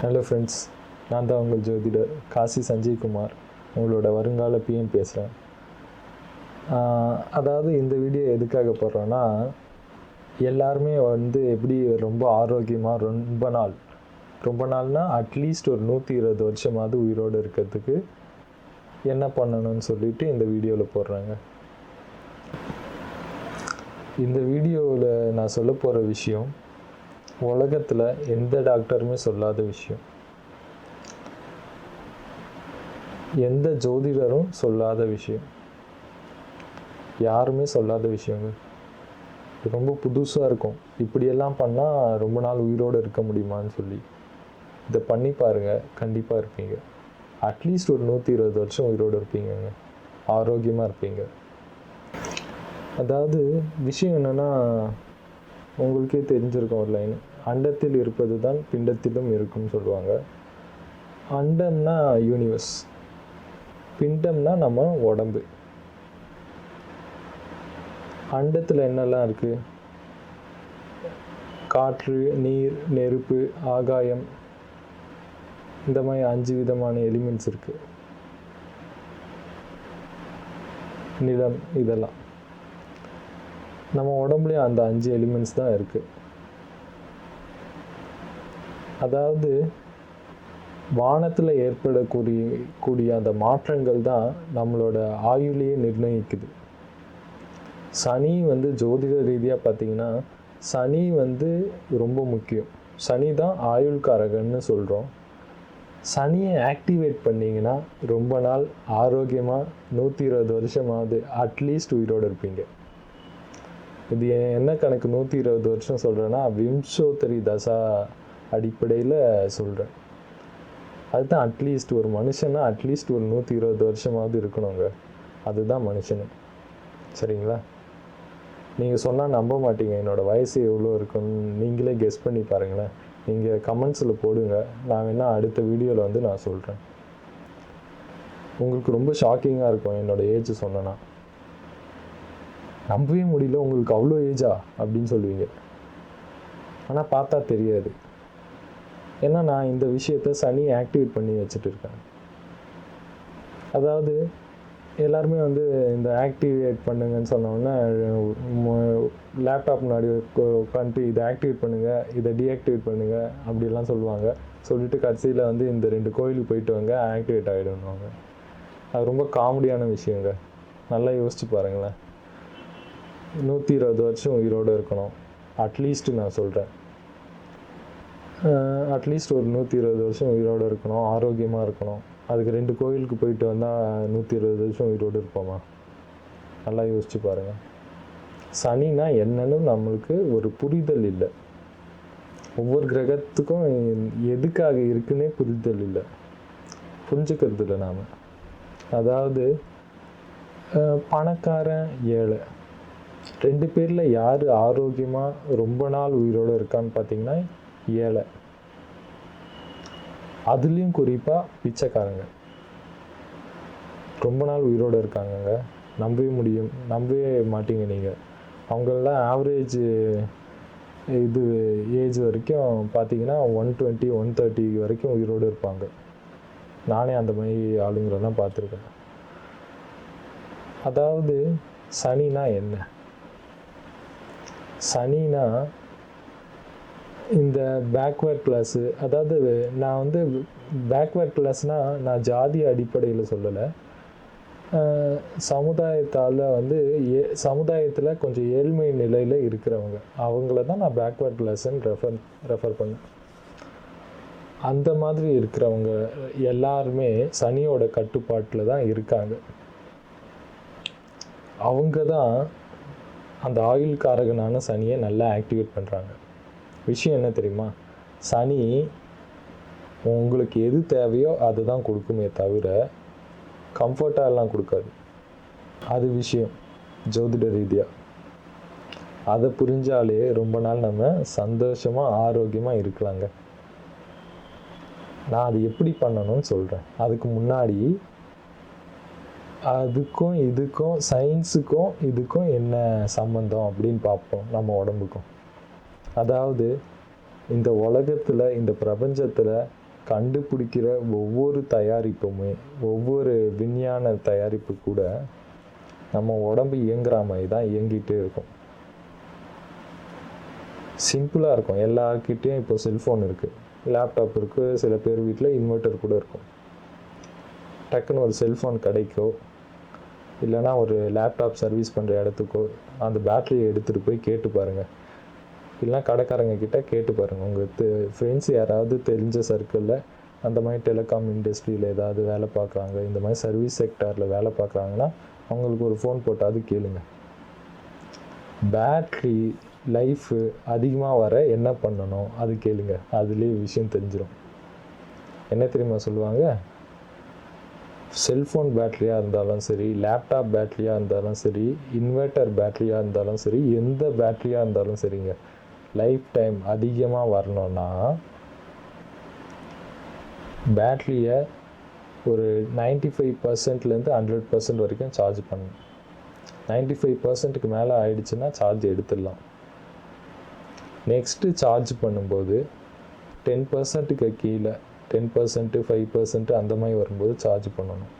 Hello friends நான் தான் உங்கள் ஜோதிடர் காசி சஞ்சய்குமார். உங்களோட வருங்கால பிஎம் பேசுகிறேன் அதாவது இந்த வீடியோ எதுக்காக போடுறோன்னா எல்லாருமே வந்து எப்படி ரொம்ப ஆரோக்கியமாக ரொம்ப நாள் ரொம்ப நாள்னா அட்லீஸ்ட் ஒரு நூற்றி இருபது வருஷமாவது உயிரோடு இருக்கிறதுக்கு என்ன பண்ணணும்னு சொல்லிட்டு இந்த வீடியோவில் போடுறாங்க. இந்த வீடியோவில் நான் சொல்ல போகிற விஷயம் உலகத்தில் எந்த டாக்டருமே சொல்லாத விஷயம். எந்த ஜோதிடரும் சொல்லாத விஷயம். யாருமே சொல்லாத விஷயங்க ரொம்ப புதுசாக இருக்கும். இப்படியெல்லாம் பண்ணால் ரொம்ப நாள் உயிரோடு இருக்க முடியுமான்னு சொல்லி. இதை பண்ணி பாருங்கள் கண்டிப்பாக இருப்பீங்க. அட்லீஸ்ட் ஒரு நூற்றி இருபது வருஷம் உயிரோடு இருப்பீங்கங்க. ஆரோக்கியமாக இருப்பீங்க. அதாவது விஷயம் என்னென்னா உங்களுக்கே தெரிஞ்சிருக்கும் ஒரு லைன் அண்டத்தில் இருப்பது தான் பிண்டத்திலும் இருக்கும்னு சொல்லுவாங்க. அண்டம்னா யூனிவர்ஸ் பிண்டம்னா நம்ம உடம்பு. அண்டத்தில் என்னெல்லாம் இருக்குது காற்று நீர் நெருப்பு ஆகாயம். இந்த மாதிரி அஞ்சு விதமான எலிமெண்ட்ஸ் இருக்குது நிலம் இதெல்லாம். நம்ம உடம்புலேயும் அந்த அஞ்சு எலிமெண்ட்ஸ் தான் இருக்குது அதாவது வானத்தில் ஏற்படக்கூடிய கூடிய அந்த மாற்றங்கள் தான் நம்மளோட ஆயுளையே நிர்ணயிக்குது. சனி வந்து ஜோதிட ரீதியாக பார்த்தீங்கன்னா சனி வந்து ரொம்ப முக்கியம். சனி தான் ஆயுள்காரகன்னு சொல்கிறோம் சனியை ஆக்டிவேட் பண்ணிங்கன்னா ரொம்ப நாள் ஆரோக்கியமாக நூற்றி இருபது வருஷமாவது அட்லீஸ்ட் உயிரோடு இருப்பீங்க. இது என்ன கணக்கு நூற்றி இருபது வருஷம் சொல்கிறேன்னா விம்சோத்தரி தசா அடிப்படையில் சொல்கிறேன் அதுதான் அட்லீஸ்ட் ஒரு மனுஷனா அட்லீஸ்ட் ஒரு நூற்றி இருபது வருஷமாவது இருக்கணுங்க. அதுதான் மனுஷனு. சரிங்களா? நீங்கள் சொன்னால் நம்ப மாட்டீங்க என்னோடய வயசு எவ்வளோ இருக்குன்னு நீங்களே கெஸ் பண்ணி பாருங்களேன். நீங்கள் கமெண்ட்ஸில் போடுங்க. நான் வேணால் அடுத்த வீடியோவில் வந்து நான் சொல்கிறேன் உங்களுக்கு ரொம்ப ஷாக்கிங்காக இருக்கும் என்னோடய ஏஜ் சொன்னேன்னா. நம்பவே முடியல உங்களுக்கு அவ்வளோ ஏஜா அப்படின்னு சொல்லுவீங்க. ஆனால் பார்த்தா தெரியாது. ஏன்னா நான் இந்த விஷயத்த சனி ஆக்டிவேட் பண்ணி வச்சுட்டு இருக்கேன். அதாவது எல்லாருமே வந்து இந்த ஆக்டிவேட் பண்ணுங்கன்னு சொன்னோன்னே லேப்டாப் முன்னாடி உட்காந்துட்டு இதை ஆக்டிவேட் பண்ணுங்கள் இதை டீஆக்டிவேட் பண்ணுங்கள் அப்படிலாம் சொல்லுவாங்க. சொல்லிட்டு கடைசியில் வந்து இந்த ரெண்டு கோயிலுக்கு போயிட்டு வாங்க ஆக்டிவேட் ஆகிடுவாங்க அது ரொம்ப காமெடியான விஷயங்க. நல்லா யோசிச்சு பாருங்களேன். நூற்றி இருபது வருஷம் உயிரோடு இருக்கணும். அட்லீஸ்ட்டு நான் சொல்கிறேன் அட்லீஸ்ட் ஒரு நூற்றி இருபது வருஷம் உயிரோடு இருக்கணும் ஆரோக்கியமாக இருக்கணும். அதுக்கு ரெண்டு கோயிலுக்கு போயிட்டு வந்தால் நூற்றி இருபது வருஷம் உயிரோடு இருப்போமா? நல்லா யோசிச்சு பாருங்கள் சனினா என்னன்னு நம்மளுக்கு ஒரு புரிதல் இல்லை. ஒவ்வொரு கிரகத்துக்கும் எதுக்காக இருக்குன்னே புரிதல் இல்லை. புரிஞ்சுக்கிறது இல்லை நாம். அதாவது பணக்காரன் ஏழை. ரெண்டு பேரில் யார் ஆரோக்கியமாக ரொம்ப நாள் உயிரோடு இருக்கான்னு பார்த்தீங்கன்னா ஏழை. அதுலேயும் குறிப்பாக பிச்சைக்காரங்க. ரொம்ப நாள் உயிரோடு இருக்காங்கங்க. நம்பவே முடியும். நம்பவே மாட்டீங்க நீங்கள் அவங்களெலாம் ஆவரேஜ் இது ஏஜ் வரைக்கும் பார்த்தீங்கன்னா ஒன் டுவெண்ட்டி ஒன் தேர்ட்டி வரைக்கும் உயிரோடு இருப்பாங்க. நானே அந்த மாதிரி ஆளுங்களெல்லாம் பார்த்துருக்கேன் அதாவது சனினா என்ன? சனினா இந்த பேக்வேர்ட் கிளாஸு அதாவது நான் வந்து பேக்வேர்ட் கிளாஸ்னால் நான் ஜாதி அடிப்படையில் சொல்லலை. சமுதாயத்தால் வந்து ஏ சமுதாயத்தில் கொஞ்சம் ஏழ்மை நிலையில் இருக்கிறவங்க. அவங்கள தான் நான் பேக்வேர்ட் கிளாஸ்ன்னு ரெஃபர் ரெஃபர் பண்ணேன். அந்த மாதிரி இருக்கிறவங்க எல்லாருமே சனியோட கட்டுப்பாட்டில் தான் இருக்காங்க. அவங்க தான் அந்த ஆயுள் காரகனான சனியை நல்லா ஆக்டிவேட் பண்ணுறாங்க விஷயம் என்ன தெரியுமா? சனி உங்களுக்கு எது தேவையோ அதுதான் கொடுக்குமே தவிர கம்ஃபர்ட்டாக எல்லாம் கொடுக்காது. அது விஷயம் ஜோதிட ரீதியாக அதை புரிஞ்சாலே ரொம்ப நாள் நம்ம சந்தோஷமாக ஆரோக்கியமாக இருக்கலாங்க. நான் அது எப்படி பண்ணணும்னு சொல்கிறேன் அதுக்கு முன்னாடி அதுக்கும் இதுக்கும் சயின்ஸுக்கும் இதுக்கும் என்ன சம்மந்தம் அப்படின்னு பார்ப்போம் நம்ம உடம்புக்கும். அதாவது இந்த உலகத்தில் இந்த பிரபஞ்சத்தில் கண்டுபிடிக்கிற ஒவ்வொரு தயாரிப்புமே ஒவ்வொரு விஞ்ஞான தயாரிப்பு கூட நம்ம உடம்பு இயங்குற மாதிரி தான் இயங்கிட்டே இருக்கும். சிம்பிளாக இருக்கும். எல்லாருக்கிட்டேயும் இப்போ செல்ஃபோன் இருக்குது லேப்டாப் இருக்குது சில பேர் வீட்டில் இன்வெர்ட்டர் கூட இருக்கும். டக்குன்னு ஒரு செல்ஃபோன் கடைக்கோ இல்லைன்னா ஒரு லேப்டாப் சர்வீஸ் பண்ணுற இடத்துக்கோ அந்த பேட்டரியை எடுத்துகிட்டு போய் கேட்டு பாருங்கள் இல்லைனா கடைக்காரங்க கிட்ட கேட்டு பாருங்கள் உங்கள் ஃப்ரெண்ட்ஸ் யாராவது தெரிஞ்ச சர்க்கிளில் அந்த மாதிரி டெலிகாம் இண்டஸ்ட்ரியில் ஏதாவது வேலை பார்க்குறாங்க இந்த மாதிரி சர்வீஸ் செக்டாரில் வேலை பார்க்குறாங்கன்னா அவங்களுக்கு ஒரு ஃபோன் போட்டாவது கேளுங்க. பேட்ரி லைஃபு அதிகமாக வர என்ன பண்ணணும்? அது கேளுங்க. அதுலேயே விஷயம் தெரிஞ்சிடும் என்ன தெரியுமா சொல்லுவாங்க? செல்ஃபோன் பேட்டரியாக இருந்தாலும் சரி லேப்டாப் பேட்டரியாக இருந்தாலும் சரி இன்வெர்ட்டர் பேட்டரியாக இருந்தாலும் சரி எந்த பேட்டரியாக இருந்தாலும் சரிங்க. லைஃப் டைம் அதிகமாக வரணும்னா பேட்ரியை ஒரு நைன்டி ஃபைவ் பர்சன்ட்லேருந்து ஹண்ட்ரட் பர்சன்ட் வரைக்கும் சார்ஜ் பண்ணணும். நைன்டி ஃபைவ் பர்சன்ட்டுக்கு மேலே ஆயிடுச்சுன்னா சார்ஜ் எடுத்துடலாம். நெக்ஸ்ட்டு சார்ஜ் பண்ணும்போது டென் பர்சன்ட்டுக்கு கீழே டென் பர்சன்ட்டு ஃபைவ் பர்சன்ட்டு அந்த மாதிரி வரும்போது சார்ஜ் பண்ணணும்.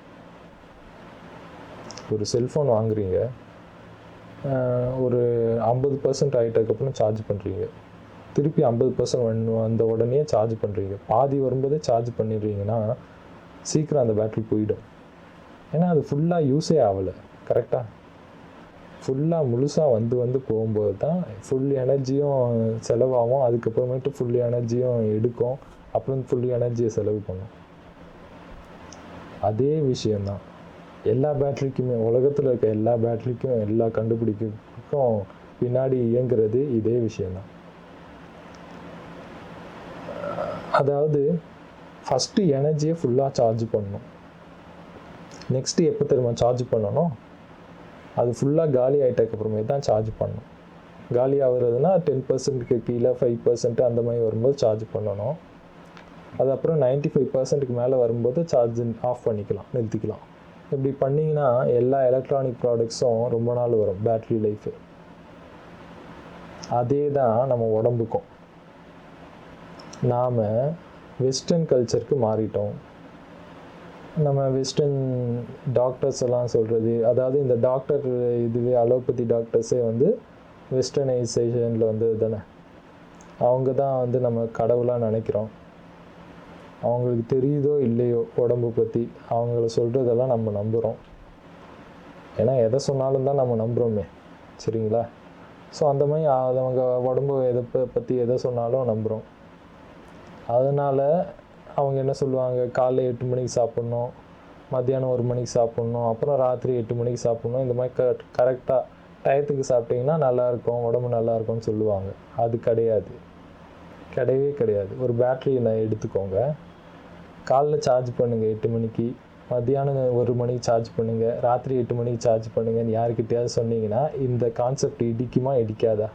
ஒரு செல்ஃபோன் வாங்குறீங்க ஒரு ஐம்பது பர்சன்ட் ஆகிட்டதுக்கப்புறம் சார்ஜ் பண்ணுறீங்க திருப்பி ஐம்பது பர்சன்ட் வந்த உடனே சார்ஜ் பண்ணுறீங்க பாதி வரும்போதே சார்ஜ் பண்ணிடுறீங்கன்னா சீக்கிரம் அந்த பேட்டரி போயிடும். ஏன்னா அது ஃபுல்லாக யூஸே ஆகலை. கரெக்டாக ஃபுல்லாக முழுசாக வந்து வந்து போகும்போது தான் ஃபுல் எனர்ஜியும் செலவாகும். அதுக்கப்புறமேட்டு ஃபுல் எனர்ஜியும் எடுக்கும். அப்புறம் ஃபுல் எனர்ஜியை செலவு பண்ணும். அதே விஷயந்தான் எல்லா பேட்டரிக்குமே உலகத்தில் இருக்க எல்லா பேட்டரிக்கும் எல்லா கண்டுபிடிக்கும் பின்னாடி இயங்குறது இதே விஷயந்தான் அதாவது ஃபஸ்ட்டு எனர்ஜியை ஃபுல்லாக சார்ஜ் பண்ணணும். நெக்ஸ்ட்டு எப்போ தெரியுமா சார்ஜ் பண்ணணும்? அது ஃபுல்லாக காலி ஆகிட்டக்கப்புறமே தான் சார்ஜ் பண்ணணும். காலி ஆகுறதுனா டென் பர்சன்ட்டுக்கு கீழே ஃபைவ் பர்சன்ட் அந்த மாதிரி வரும்போது சார்ஜ் பண்ணணும். அது அப்புறம் நைன்ட்டி ஃபைவ் பர்சன்ட்டுக்கு மேலே வரும்போது சார்ஜ் ஆஃப் பண்ணிக்கலாம் நிறுத்திக்கலாம். இப்படி பண்ணிங்கன்னா எல்லா எலக்ட்ரானிக் ப்ராடக்ட்ஸும் ரொம்ப நாள் வரும் பேட்ரி லைஃபு அதே தான் நம்ம உடம்புக்கும். நாம் வெஸ்டர்ன் கல்ச்சருக்கு மாறிட்டோம். நம்ம வெஸ்டர்ன் டாக்டர்ஸ் எல்லாம் சொல்கிறது அதாவது இந்த டாக்டர் இதுவே அலோபதி டாக்டர்ஸே வந்து வெஸ்டர்னைசேஷனில் வந்து தானே? அவங்க தான் வந்து நம்ம கடவுளாக நினைக்கிறோம். அவங்களுக்கு தெரியுதோ இல்லையோ உடம்பு பற்றி அவங்கள சொல்கிறதெல்லாம் நம்ம நம்புகிறோம் ஏன்னா எதை சொன்னாலும் தான் நம்ம நம்புகிறோமே சரிங்களா? ஸோ அந்த மாதிரி அவங்க உடம்பு எதை பற்றி எதை சொன்னாலும் நம்புகிறோம் அதனால் அவங்க என்ன சொல்லுவாங்க? காலைல எட்டு மணிக்கு சாப்பிட்ணும் மத்தியானம் ஒரு மணிக்கு சாப்பிட்ணும் அப்புறம் ராத்திரி எட்டு மணிக்கு சாப்பிட்ணும். இந்த மாதிரி க கரெக்டாக டயத்துக்கு சாப்பிட்டிங்கன்னா நல்லாயிருக்கும் உடம்பு நல்லாயிருக்கும்னு சொல்லுவாங்க. அது கிடையாது. கிடையவே கிடையாது. ஒரு பேட்டரியை நான் எடுத்துக்கோங்க. காலைல சார்ஜ் பண்ணுங்கள் எட்டு மணிக்கு. மத்தியானம் ஒரு மணிக்கு சார்ஜ் பண்ணுங்கள் ராத்திரி எட்டு மணிக்கு சார்ஜ் பண்ணுங்கன்னு யாருக்கிட்டையாவது சொன்னீங்கன்னா இந்த கான்செப்ட் இடிக்குமா இடிக்காதா?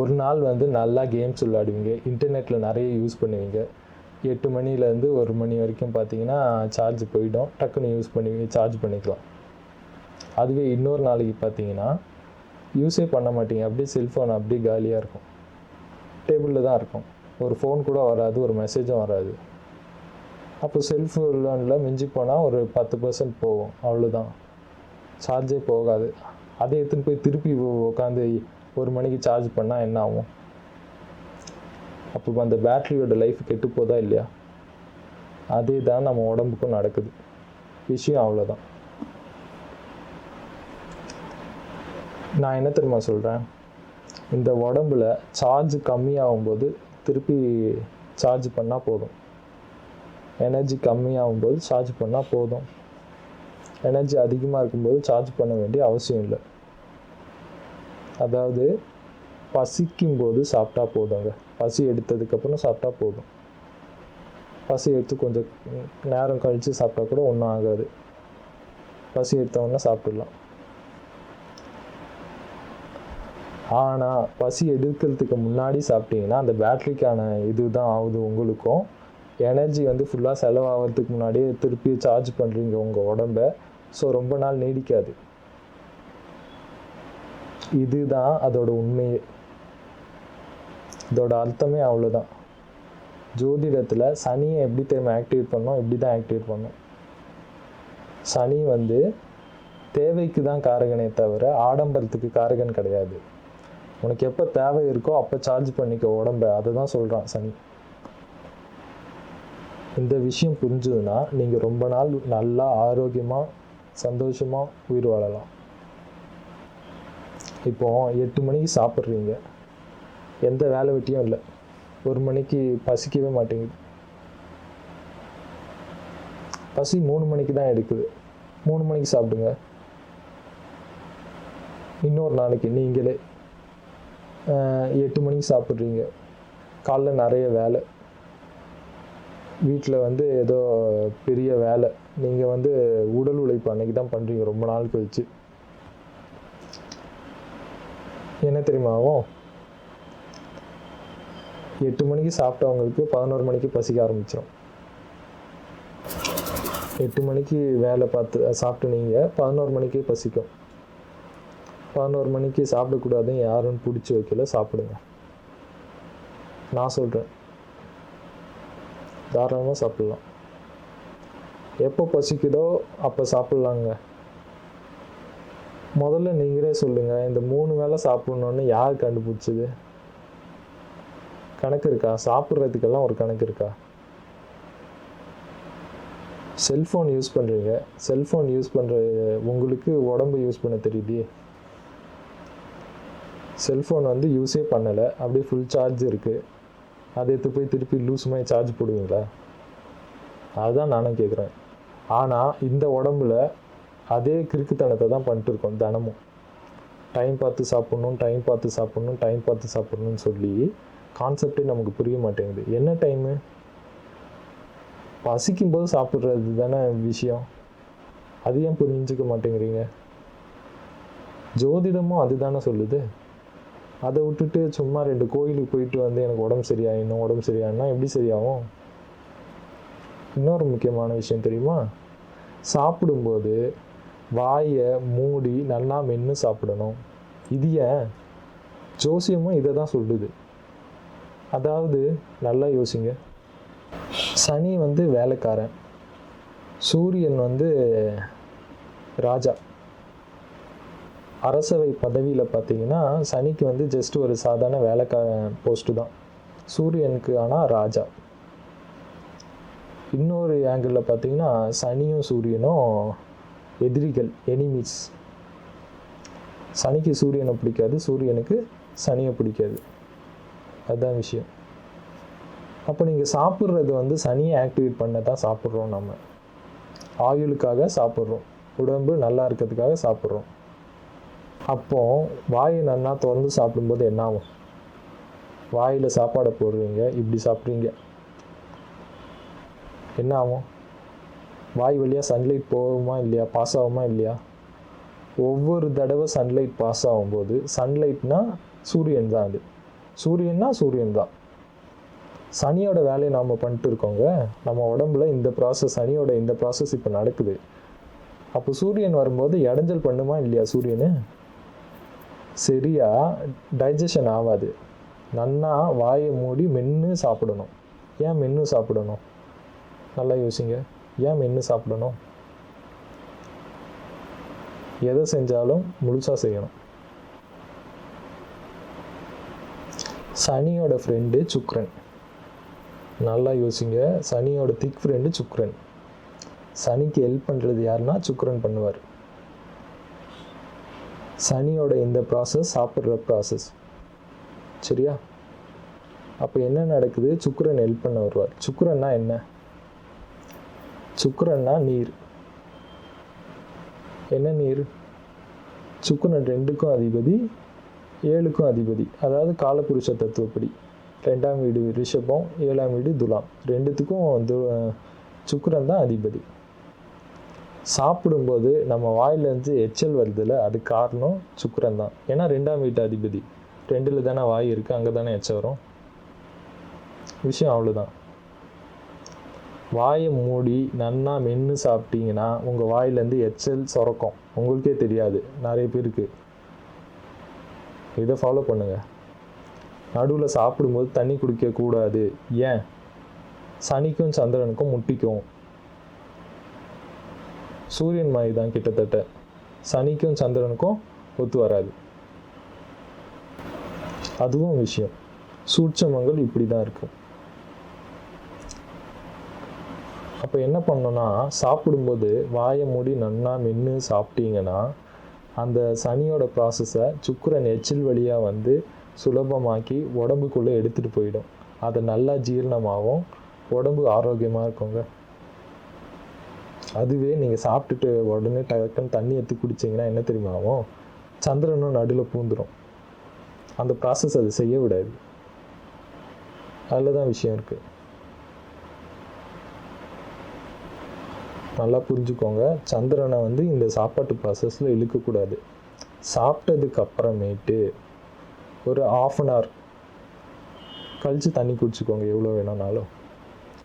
ஒரு நாள் வந்து நல்லா கேம்ஸ் விளையாடுவீங்க. இன்டர்நெட்டில் நிறைய யூஸ் பண்ணுவீங்க. எட்டு மணிலேருந்து ஒரு மணி வரைக்கும் பார்த்தீங்கன்னா சார்ஜ் போயிடும். டக்குன்னு யூஸ் பண்ணுவீங்க சார்ஜ் பண்ணிக்கலாம். அதுவே இன்னொரு நாளைக்கு பார்த்தீங்கன்னா யூஸே பண்ண மாட்டீங்க. அப்படியே செல்ஃபோன் அப்படியே காலியாக இருக்கும். டேபிளில் தான் இருக்கும். ஒரு ஃபோன் கூட வராது ஒரு மெசேஜும் வராது. அப்போ செல்ஃபோனில் மிஞ்சி போனால் ஒரு பத்து பர்சன்ட் போகும். அவ்வளோதான் சார்ஜே போகாது. அதை எடுத்துன்னு போய் திருப்பி உட்காந்து ஒரு மணிக்கு சார்ஜ் பண்ணால் என்ன ஆகும்? அப்போ அந்த பேட்டரியோட லைஃப் கெட்டு போதா இல்லையா? அதே தான் நம்ம உடம்புக்கும் நடக்குது. விஷயம் அவ்வளோதான் நான் என்ன தெரியுமா சொல்கிறேன் இந்த உடம்புல சார்ஜ் கம்மியாகும்போது திருப்பி சார்ஜ் பண்ணால் போதும். எனர்ஜி கம்மியாகும்போது சார்ஜ் பண்ணால் போதும். எனர்ஜி அதிகமாக இருக்கும்போது சார்ஜ் பண்ண வேண்டிய அவசியம் இல்லை. அதாவது பசிக்கும் போது சாப்பிட்டா போதுங்க. பசி எடுத்ததுக்கப்புறம் சாப்பிட்டா போதும். பசி எடுத்து கொஞ்சம் நேரம் கழித்து சாப்பிட்டா கூட ஒன்றும் ஆகாது. பசி எடுத்தவொடனே சாப்பிட்லாம். ஆனால் பசி எதிர்க்கிறதுக்கு முன்னாடி சாப்பிட்டீங்கன்னா அந்த பேட்டரிக்கான இதுதான் ஆகுது உங்களுக்கும். எனர்ஜி வந்து ஃபுல்லாக செலவாகிறதுக்கு முன்னாடியே திருப்பி சார்ஜ் பண்ணுறீங்க உங்கள் உடம்ப. ஸோ ரொம்ப நாள் நீடிக்காது. இதுதான் அதோட உண்மையே. இதோட அர்த்தமே அவ்வளோதான் ஜோதிடத்தில் சனியை எப்படி தெரியுமா ஆக்டிவேட் பண்ணோம் இப்படி தான் ஆக்டிவேட் பண்ணோம் சனி வந்து தேவைக்கு தான் காரகனே தவிர ஆடம்பரத்துக்கு காரகன் கிடையாது. உனக்கு எப்போ தேவை இருக்கோ அப்போ சார்ஜ் பண்ணிக்க உடம்ப. அதை தான் சொல்கிறான் சனி. இந்த விஷயம் புரிஞ்சுதுன்னா நீங்கள் ரொம்ப நாள் நல்லா ஆரோக்கியமாக சந்தோஷமாக உயிர் வாழலாம். இப்போ எட்டு மணிக்கு சாப்பிட்றீங்க. எந்த வேலை வெட்டியும் இல்லை. ஒரு மணிக்கு பசிக்கவே மாட்டேங்குது. பசி மூணு மணிக்கு தான் எடுக்குது. மூணு மணிக்கு சாப்பிடுங்க. இன்னொரு நாளைக்கு நீங்களே எட்டு மணிக்கு சாப்பிட்றீங்க. காலைல நிறைய வேலை. வீட்டில் வந்து ஏதோ பெரிய வேலை. நீங்கள் வந்து உடல் உழைப்பு அன்னைக்கு தான் பண்ணுறீங்க ரொம்ப நாள் கழிச்சு. என்ன தெரியுமா ஆகும்? எட்டு மணிக்கு சாப்பிட்டவங்களுக்கு பதினோரு மணிக்கு பசிக்க ஆரம்பிச்சிடும் எட்டு மணிக்கு வேலை பார்த்து சாப்பிட்டு நீங்கள் பதினோரு மணிக்கே பசிக்கும். பதினோரு மணிக்கு சாப்பிடக்கூடாதுன்னு யாரும் பிடிச்சி வைக்கல சாப்பிடுங்க. நான் சொல்கிறேன் தாராளமாக சாப்பிட்லாம். எப்போ பசிக்குதோ அப்போ சாப்பிட்லாங்க. முதல்ல நீங்களே சொல்லுங்கள் இந்த மூணு வேளை சாப்பிட்ணுன்னு யார் கண்டுபிடிச்சது? கணக்கு இருக்கா? சாப்பிட்றதுக்கெல்லாம் ஒரு கணக்கு இருக்கா? செல்ஃபோன் யூஸ் பண்ணுறீங்க செல்ஃபோன் யூஸ் பண்ணுற உங்களுக்கு உடம்பு யூஸ் பண்ண தெரியுது. செல்ஃபோன் வந்து யூஸே பண்ணலை. அப்படியே ஃபுல் சார்ஜ் இருக்குது அதை எடுத்து போய் திருப்பி லூஸ் மாதிரி சார்ஜ் போடுவீங்களா? அதுதான் நானும் கேட்குறேன் ஆனால் இந்த உடம்புல அதே கிறுக்குத்தனத்தை தான் பண்ணிட்டு இருக்கோம் தினமும். டைம் பார்த்து சாப்பிட்ணும் டைம் பார்த்து சாப்பிட்ணும் டைம் பார்த்து சாப்பிட்ணுன்னு சொல்லி கான்செப்டே நமக்கு புரிய மாட்டேங்குது. என்ன டைமு பசிக்கும் போது சாப்பிட்றது தானே விஷயம். அது ஏன் புரிஞ்சுக்க மாட்டேங்கிறீங்க? ஜோதிடமும் அதுதானே சொல்லுது. அதை விட்டுட்டு சும்மா ரெண்டு கோயிலுக்கு போயிட்டு வந்து எனக்கு உடம்பு சரியாயிடணும் உடம்பு சரியாயிடணும் எப்படி சரியாகும்? இன்னொரு முக்கியமான விஷயம் தெரியுமா? சாப்பிடும்போது வாயை மூடி நல்லா மென்று சாப்பிடணும். இது ஏன்? ஜோசியமும் இதை தான் சொல்லுது. அதாவது நல்லா யோசிங்க. சனி வந்து வேலைக்காரன். சூரியன் வந்து ராஜா. அரசவை பதவியில் பார்த்தீங்கன்னா சனிக்கு வந்து ஜஸ்ட் ஒரு சாதாரண வேலைக்காரன் போஸ்ட்டு தான். சூரியனுக்கு ஆனால் ராஜா. இன்னொரு ஆங்கிளில் பார்த்தீங்கன்னா சனியும் சூரியனும் எதிரிகள் எனிமீஸ் சனிக்கு சூரியனை பிடிக்காது சூரியனுக்கு சனியை பிடிக்காது. அதுதான் விஷயம். அப்போ நீங்கள் சாப்பிட்றது வந்து சனியை ஆக்டிவேட் பண்ண தான் சாப்பிட்றோம் நம்ம. ஆயுளுக்காக சாப்பிட்றோம். உடம்பு நல்லா இருக்கிறதுக்காக சாப்பிட்றோம். அப்போ வாயை நன்னா திறந்து சாப்பிடும்போது என்ன ஆகும் வாயில் சாப்பாடை போடுறீங்க இப்படி சாப்பிட்றீங்க. என்ன ஆகும் வாய் வழியாக சன்லைட் போகுமா இல்லையா? பாஸ் ஆகுமா இல்லையா? ஒவ்வொரு தடவை சன்லைட் பாஸ் ஆகும்போது சன்லைட்னா சூரியன் தான் அது. சூரியன்னா சூரியன் தான். சனியோட வேலையை நாம் பண்ணிட்டு இருக்கோங்க. நம்ம உடம்புல இந்த ப்ராசஸ் சனியோட இந்த ப்ராசஸ் இப்போ நடக்குது. அப்போ சூரியன் வரும்போது இடைஞ்சல் பண்ணுமா இல்லையா சூரியனு? சரியாக டைஜஷன் ஆகாது. நன்னா வாயை மூடி மென்று சாப்பிடணும். ஏன் மென்று சாப்பிடணும்? நல்லா யோசிங்க. ஏன் மென்று சாப்பிடணும்? எதை செஞ்சாலும் முழுசாக செய்யணும். சனியோட ஃப்ரெண்டு சுக்ரன். நல்லா யோசிங்க. சனியோட திக் ஃப்ரெண்டு சுக்ரன். சனிக்கு ஹெல்ப் பண்ணுறது யாருன்னா சுக்ரன் பண்ணுவார். சனியோட இந்த ப்ராசஸ் சாப்பிட்ற ப்ராசஸ் சரியா? அப்போ என்ன நடக்குது? சுக்கரன் ஹெல்ப் பண்ண வருவார். சுக்கரன்னா என்ன? சுக்கரன்னா நீர். என்ன நீர்? சுக்கரன் ரெண்டுக்கும் அதிபதி ஏழுக்கும் அதிபதி. அதாவது காலபுருஷ தத்துவப்படி. ரெண்டாம் வீடு ரிஷபம் ஏழாம் வீடு துலாம். ரெண்டுத்துக்கும் து சுக்கரன் தான் அதிபதி. சாப்பிடும்போது நம்ம வாயிலேருந்து எச்சல் வருதுல்ல அது காரணம் சுக்கரன் தான் ஏன்னா ரெண்டாம் வீட்டு அதிபதி. ரெண்டில் தானே வாய் இருக்குது அங்கே தானே எச்சம் வரும். விஷயம் அவ்வளோதான் வாயை மூடி நன்னா மென்று சாப்பிட்டீங்கன்னா உங்கள் வாயிலேருந்து எச்சல் சுரக்கும். உங்களுக்கே தெரியாது. நிறைய பேருக்கு. இதை ஃபாலோ பண்ணுங்கள் நடுவில் சாப்பிடும்போது தண்ணி குடிக்கக்கூடாது. ஏன்? சனிக்கும் சந்திரனுக்கும் முட்டிக்கும். சூரியன் மாதிரி தான் கிட்டத்தட்ட. சனிக்கும் சந்திரனுக்கும் ஒத்து வராது. அதுவும் விஷயம். சூட்சமங்கள் இப்படி தான் இருக்கும். அப்போ என்ன பண்ணோன்னா சாப்பிடும்போது வாயை மூடி நன்னா மென்று சாப்பிட்டீங்கன்னா அந்த சனியோட ப்ராசஸை சுக்கரன் எச்சில் வழியாக வந்து சுலபமாக்கி உடம்புக்குள்ளே எடுத்துகிட்டு போயிடும். அது நல்லா ஜீரணமாகவும் உடம்பு ஆரோக்கியமாக இருக்குங்க. அதுவே நீங்கள் சாப்பிட்டுட்டு உடனே டக்குன்னு தண்ணி எடுத்து குடிச்சிங்கன்னா என்ன தெரியுமா ஆகும்? சந்திரனும் நடுவில் பூந்துடும் அந்த ப்ராசஸ் அது செய்ய விடாது. அதில் தான் விஷயம் இருக்குது நல்லா புரிஞ்சுக்கோங்க. சந்திரனை வந்து இந்த சாப்பாட்டு ப்ராசஸில் இழுக்கக்கூடாது. சாப்பிட்டதுக்கு அப்புறமேட்டு ஒரு ஆஃப் அன் ஹவர் கழித்து தண்ணி குடிச்சுக்கோங்க எவ்வளோ வேணும்னாலும்.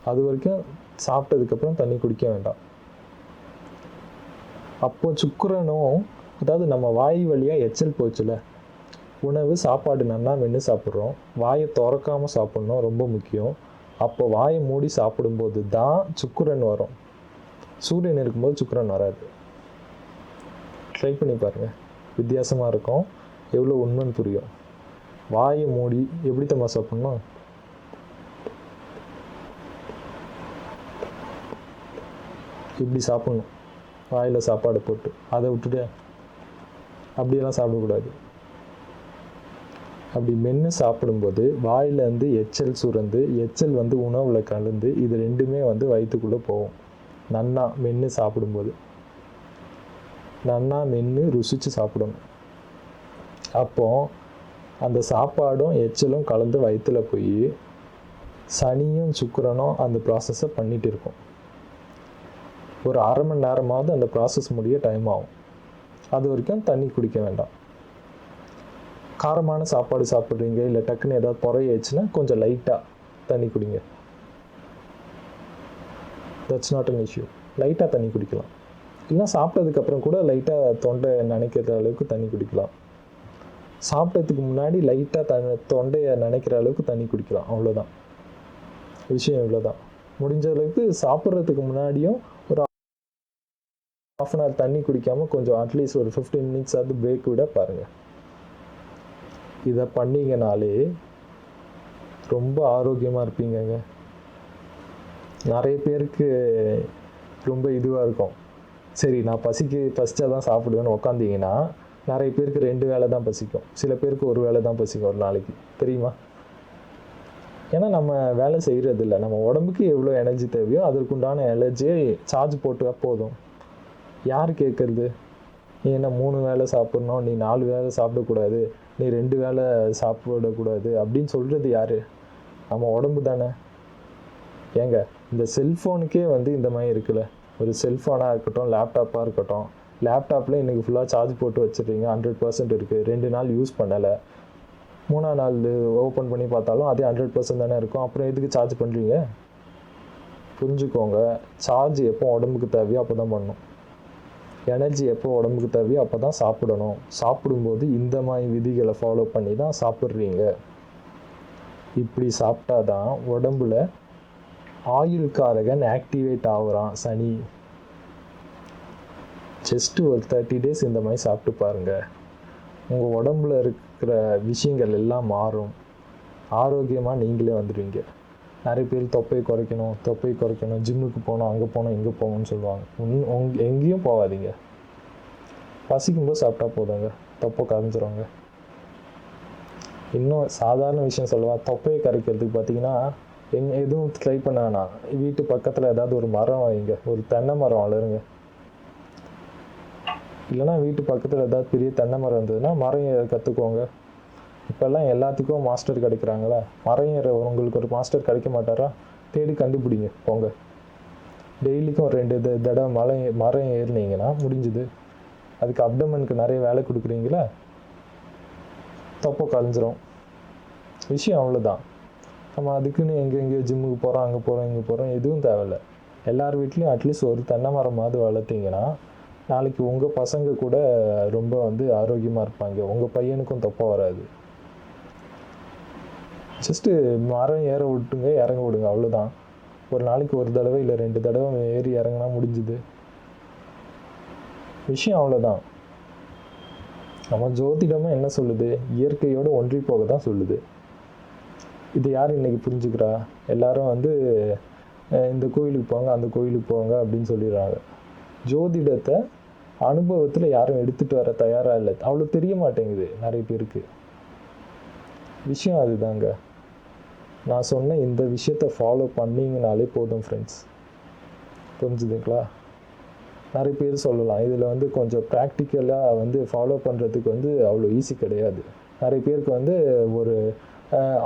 அது வரைக்கும் சாப்பிட்டதுக்கப்புறம் தண்ணி குடிக்க வேண்டாம். அப்போ சுக்கரனும் அதாவது நம்ம வாய் வழியாக எச்சல் போச்சுல. உணவு சாப்பாடு நல்லா மென்று சாப்பிட்றோம். வாயை திறக்காமல் சாப்பிட்ணும் ரொம்ப முக்கியம். அப்போ வாயை மூடி சாப்பிடும்போது தான் சுக்கிரன் வரும். சூரியன் இருக்கும்போது சுக்கரன் வராது. ட்ரை பண்ணி பாருங்கள் வித்தியாசமாக இருக்கும். எவ்வளோ உண்மைன்னு புரியும். வாயை மூடி எப்படி தம்மா சாப்பிட்ணும்? இப்படி சாப்பிட்ணும். வாயில் சாப்பாடு போட்டு அதை விட்டுட்டு அப்படியெல்லாம் சாப்பிடக்கூடாது. அப்படி மென்று சாப்பிடும்போது வாயிலேருந்து எச்சல் சுரந்து எச்சல் வந்து உணவில் கலந்து இது ரெண்டுமே வந்து வயிற்றுக்குள்ளே போகும். நன்னா மென்று சாப்பிடும்போது. நன்னா மென்று ருசித்து சாப்பிடணும். அப்போ அந்த சாப்பாடும் எச்சலும் கலந்து வயிற்றுல போய் சனியும் சுக்கிரனும் அந்த ப்ராசஸை பண்ணிகிட்டு இருக்கும். ஒரு அரை மணி நேரமாவது அந்த ப்ராசஸ் முடிய டைம் ஆகும். அது வரைக்கும் தண்ணி குடிக்க வேண்டாம். காரமான சாப்பாடு சாப்பிட்றீங்க இல்லை டக்குன்னு ஏதாவது புறையாச்சுன்னா கொஞ்சம் லைட்டாக தண்ணி குடிங்க. தட்ஸ் நாட் அன் இஷ்யூ லைட்டாக தண்ணி குடிக்கலாம். இல்லைன்னா சாப்பிட்டதுக்கப்புறம் கூட லைட்டாக தொண்டை நினைக்கிற அளவுக்கு தண்ணி குடிக்கலாம். சாப்பிட்டதுக்கு முன்னாடி லைட்டாக த தொண்டையை நினைக்கிற அளவுக்கு தண்ணி குடிக்கலாம். அவ்வளோதான் விஷயம் இவ்வளோதான் முடிஞ்ச அளவுக்கு சாப்பிட்றதுக்கு முன்னாடியும் ஆஃப் அன் ஹவர் தண்ணி குடிக்காமல் கொஞ்சம் அட்லீஸ்ட் ஒரு ஃபிஃப்டீன் மினிட்ஸ் ஆகுது பிரேக் விட பாருங்கள் இதை பண்ணீங்கனாலே ரொம்ப ஆரோக்கியமாக இருப்பீங்கங்க. நிறைய பேருக்கு ரொம்ப இதுவாக இருக்கும். சரி நான் பசிக்கு பசிச்சா தான் சாப்பிடுவேன்னு உக்காந்தீங்கன்னா நிறைய பேருக்கு ரெண்டு வேலை தான் பசிக்கும். சில பேருக்கு ஒரு வேளை தான் பசிக்கும் ஒரு நாளைக்கு. தெரியுமா? ஏன்னா நம்ம வேலை செய்கிறது இல்லை. நம்ம உடம்புக்கு எவ்வளோ எனர்ஜி தேவையோ அதற்குண்டான எனர்ஜியை சார்ஜ் போட்டு போதும். யார் கேட்குறது? நீ என்ன மூணு வேளை சாப்பிட்ணும் நீ நாலு வேளை சாப்பிடக்கூடாது நீ ரெண்டு வேலை சாப்பிடக்கூடாது அப்படின்னு சொல்கிறது யார்? நம்ம உடம்பு தானே. ஏங்க இந்த செல்ஃபோனுக்கே வந்து இந்த மாதிரி இருக்குல்ல. ஒரு செல்ஃபோனாக இருக்கட்டும் லேப்டாப்பாக இருக்கட்டும் லேப்டாப்பில் இன்றைக்கி ஃபுல்லாக சார்ஜ் போட்டு வச்சுருக்கீங்க ஹண்ட்ரட் பர்சன்ட் இருக்குது ரெண்டு நாள் யூஸ் பண்ணலை. மூணாம் நாள் ஓப்பன் பண்ணி பார்த்தாலும் அதே ஹண்ட்ரட் பர்சன்ட் தானே இருக்கும். அப்புறம் எதுக்கு சார்ஜ் பண்ணுறீங்க புரிஞ்சுக்கோங்க சார்ஜ் எப்போ உடம்புக்கு தேவையோ அப்போ தான் பண்ணணும். எனர்ஜி எப்போ உடம்புக்கு தேவையோ அப்போ தான் சாப்பிடணும். சாப்பிடும்போது இந்த மாதிரி விதிகளை ஃபாலோ பண்ணி தான் சாப்பிட்றீங்க. இப்படி சாப்பிட்டா தான் உடம்புல ஆயுள்காரகன் ஆக்டிவேட் ஆகுறான் சனி. ஜஸ்ட்டு ஒரு தேர்ட்டி டேஸ் இந்த மாதிரி சாப்பிட்டு பாருங்கள் உங்கள் உடம்புல இருக்கிற விஷயங்கள் எல்லாம் மாறும். ஆரோக்கியமாக நீங்களே வந்துடுவீங்க. நிறைய பேர் தொப்பையை குறைக்கணும் தொப்பை குறைக்கணும் ஜிம்முக்கு போகணும் அங்கே போகணும் இங்கே போகணும்னு சொல்லுவாங்க. உங் எங்கேயும் போகாதீங்க. பசிக்கும்போது சாப்பிட்டா போதுங்க. தொப்பை கரைஞ்சிருவாங்க இன்னும் சாதாரண விஷயம் சொல்லவா தொப்பையை கரைக்கிறதுக்கு பார்த்தீங்கன்னா எங் எதுவும் ட்ரை பண்ண வேணாம். வீட்டு பக்கத்தில் ஏதாவது ஒரு மரம் வைங்க. ஒரு தென்னை மரம் வளருங்க. இல்லைன்னா வீட்டு பக்கத்தில் ஏதாவது பெரிய தென்னை மரம் இருந்ததுன்னா மரம் கற்றுக்கோங்க இப்போல்லாம் எல்லாத்துக்கும் மாஸ்டர் கிடைக்கிறாங்களா? மரம் ஏற உங்களுக்கு ஒரு மாஸ்டர் கிடைக்க மாட்டாரா தேடி கண்டுபிடிங்க போங்க. டெய்லிக்கும் ஒரு ரெண்டு த- தடவை மலை மரம் ஏறினீங்கன்னா முடிஞ்சுது. அதுக்கு அப்டமனுக்கு நிறைய வேலை கொடுக்குறீங்களா? தொப்பை கலைஞ்சிரும். விஷயம் அவ்வளோதான் நம்ம அதுக்குன்னு எங்கே எங்கேயோ ஜிம்முக்கு போகிறோம் அங்கே போகிறோம் இங்கே போகிறோம் எதுவும் தேவையில்ல. எல்லார் வீட்லேயும் அட்லீஸ்ட் ஒரு தென்னை மரமாவது வளர்த்தீங்கன்னா நாளைக்கு உங்கள் பசங்க கூட ரொம்ப வந்து ஆரோக்கியமாக இருப்பாங்க. உங்கள் பையனுக்கும் தொப்பை வராது. ஜஸ்ட்டு மரம் ஏற விட்டுங்க இறங்க விடுங்க அவ்வளோதான் ஒரு நாளைக்கு ஒரு தடவை இல்லை ரெண்டு தடவை ஏறி இறங்கினா முடிஞ்சுது. விஷயம் அவ்வளோதான் நம்ம ஜோதிடமும் என்ன சொல்லுது? இயற்கையோடு ஒன்றி போக தான் சொல்லுது. இது யார் இன்னைக்கு புரிஞ்சுக்கிறா? எல்லாரும் வந்து இந்த கோயிலுக்கு போங்க அந்த கோயிலுக்கு போங்க அப்படின்னு சொல்லிடுறாங்க. ஜோதிடத்தை அனுபவத்தில் யாரும் எடுத்துகிட்டு வர தயாராக இல்லை. அவ்வளோ தெரிய மாட்டேங்குது நிறைய பேருக்கு. விஷயம் அதுதாங்க. நான் சொன்ன இந்த விஷயத்த ஃபாலோ பண்ணிங்கனாலே போதும் ஃப்ரெண்ட்ஸ் புரிஞ்சுதுங்களா? நிறைய பேர் சொல்லலாம். இதில் வந்து கொஞ்சம் ப்ராக்டிக்கலாக வந்து ஃபாலோ பண்ணுறதுக்கு வந்து அவ்வளோ ஈஸி கிடையாது. நிறைய பேருக்கு வந்து ஒரு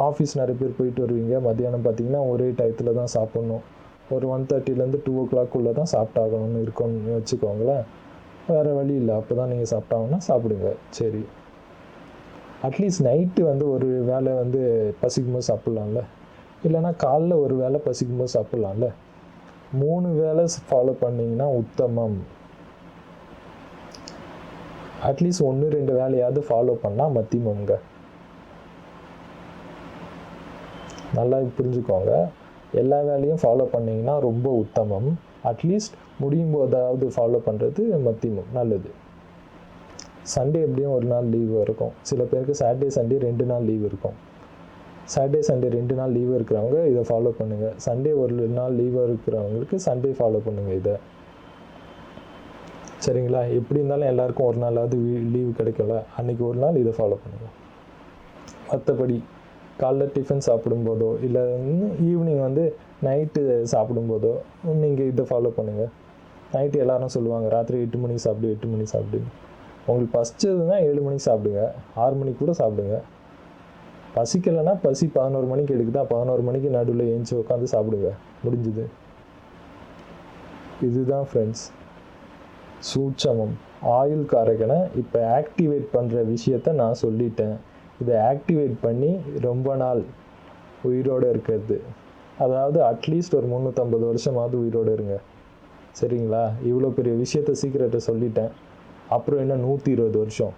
ஆஃபீஸ் நிறைய பேர் போயிட்டு வருவீங்க. மத்தியானம் பார்த்தீங்கன்னா ஒரே டயத்தில் தான் சாப்பிட்ணும். ஒரு ஒன் தேர்ட்டிலேருந்து டூ ஓ கிளாக்குள்ளே தான் சாப்பிட்டாகணும்னு இருக்கணும்னு வச்சுக்கோங்களேன். வேறு வழி இல்லை. அப்போ தான் நீங்கள் சாப்பிட்டாங்கன்னா சாப்பிடுங்க. சரி. அட்லீஸ்ட் நைட்டு வந்து ஒரு வேளை வந்து பசிக்கும் போது சாப்பிட்லாம்ல. இல்லைன்னா காலைல ஒரு வேளை பசிக்கும் போது சாப்பிட்லாம்ல. மூணு வேளை ஃபாலோ பண்ணிங்கன்னா உத்தமம். அட்லீஸ்ட் ஒன்று ரெண்டு வேலையாவது ஃபாலோ பண்ணால் மத்தியமங்க நல்லா புரிஞ்சுக்கோங்க. எல்லா வேலையும் ஃபாலோ பண்ணிங்கன்னா ரொம்ப உத்தமம். அட்லீஸ்ட் முடியும் போதாவது ஃபாலோ பண்ணுறது மத்தியமம் நல்லது. சண்டே எப்படியும் ஒரு நாள் லீவு இருக்கும். சில பேருக்கு சாட்டர்டே சண்டே ரெண்டு நாள் லீவ் இருக்கும். சாட்டர்டே சண்டே ரெண்டு நாள் லீவு இருக்கிறவங்க இதை ஃபாலோ பண்ணுங்கள் சண்டே ஒரு நாள் லீவு இருக்கிறவங்களுக்கு சண்டே ஃபாலோ பண்ணுங்கள் இதை. சரிங்களா? எப்படி இருந்தாலும் எல்லாருக்கும் ஒரு நாளாவது லீவு கிடைக்கல அன்னைக்கு ஒரு நாள் இதை ஃபாலோ பண்ணுங்கள் மற்றபடி காலைல டிஃபன் சாப்பிடும்போதோ இல்லை ஈவினிங் வந்து நைட்டு சாப்பிடும்போதோ நீங்கள் இதை ஃபாலோ பண்ணுங்கள் நைட்டு எல்லாரும் சொல்லுவாங்க ராத்திரி எட்டு மணிக்கு சாப்பிடு எட்டு மணிக்கு சாப்பிடுங்க உங்களுக்கு பசிச்சதுன்னா ஏழு மணிக்கு சாப்பிடுங்க. ஆறு மணிக்கு கூட சாப்பிடுங்க. பசிக்கலைன்னா பசி பதினோரு மணிக்கு எடுக்குதா? பதினோரு மணிக்கு நடுவில் ஏஞ்சி உட்காந்து சாப்பிடுங்க. முடிஞ்சுது. இதுதான் ஃப்ரெண்ட்ஸ் சூட்சமம். ஆயுள் காரகனை இப்போ ஆக்டிவேட் பண்ணுற விஷயத்த நான் சொல்லிட்டேன். இதை ஆக்டிவேட் பண்ணி ரொம்ப நாள் உயிரோடு இருக்கிறது. அதாவது அட்லீஸ்ட் ஒரு முந்நூற்றம்பது வருஷமாவது உயிரோடு இருங்க. சரிங்களா? இவ்வளோ பெரிய விஷயத்த சீக்கிரட்டை சொல்லிட்டேன். அப்புறம் என்ன நூற்றி இருபது வருஷம்?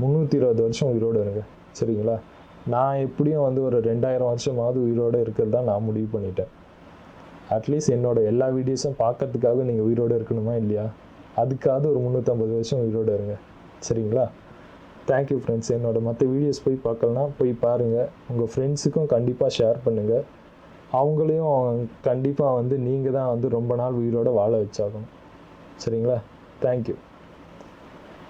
முந்நூற்றி இருபது வருஷம் உயிரோடு இருங்க. சரிங்களா? நான் எப்படியும் வந்து ஒரு ரெண்டாயிரம் வருஷமாவது உயிரோடு இருக்கிறதா நான் முடிவு பண்ணிட்டேன். அட்லீஸ்ட் என்னோட எல்லா வீடியோஸும் பார்க்கறதுக்காக நீங்கள் உயிரோடு இருக்கணுமா இல்லையா? அதுக்காவது ஒரு முந்நூற்றம்பது வருஷம் உயிரோடு இருங்க. சரிங்களா? தேங்க்யூ ஃப்ரெண்ட்ஸ் என்னோட மற்ற வீடியோஸ் போய் பார்க்கலனா போய் பாருங்கள் உங்கள் ஃப்ரெண்ட்ஸுக்கும் கண்டிப்பாக ஷேர் பண்ணுங்கள் அவங்களையும் கண்டிப்பாக வந்து நீங்கள் தான் வந்து ரொம்ப நாள் உயிரோட வாழ வச்சாகணும். சரிங்களா? தேங்க்யூ